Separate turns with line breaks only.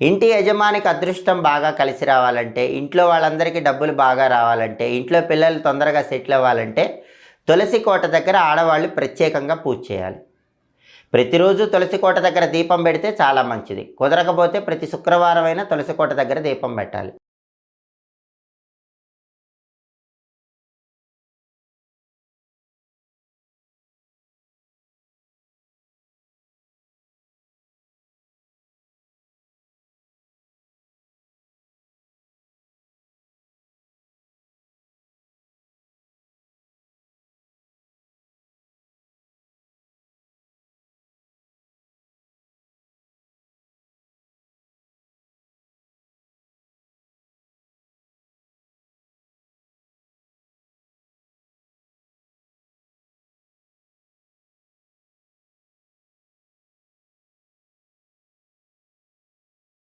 ఇంటి యజమానికి అదృష్టం బాగా కలిసి రావాలంటే ఇంట్లో వాళ్ళందరికీ డబ్బులు బాగా రావాలంటే ఇంట్లో పిల్లలు తొందరగా సెటిల్ అవ్వాలంటే తులసి కోట దగ్గర ఆడవాళ్ళు ప్రత్యేకంగా పూజ చేయాలి. ప్రతిరోజు తులసి కోట దగ్గర దీపం పెడితే చాలా మంచిది. కుదరకపోతే ప్రతి శుక్రవారం అయినా తులసి కోట దగ్గర దీపం పెట్టాలి.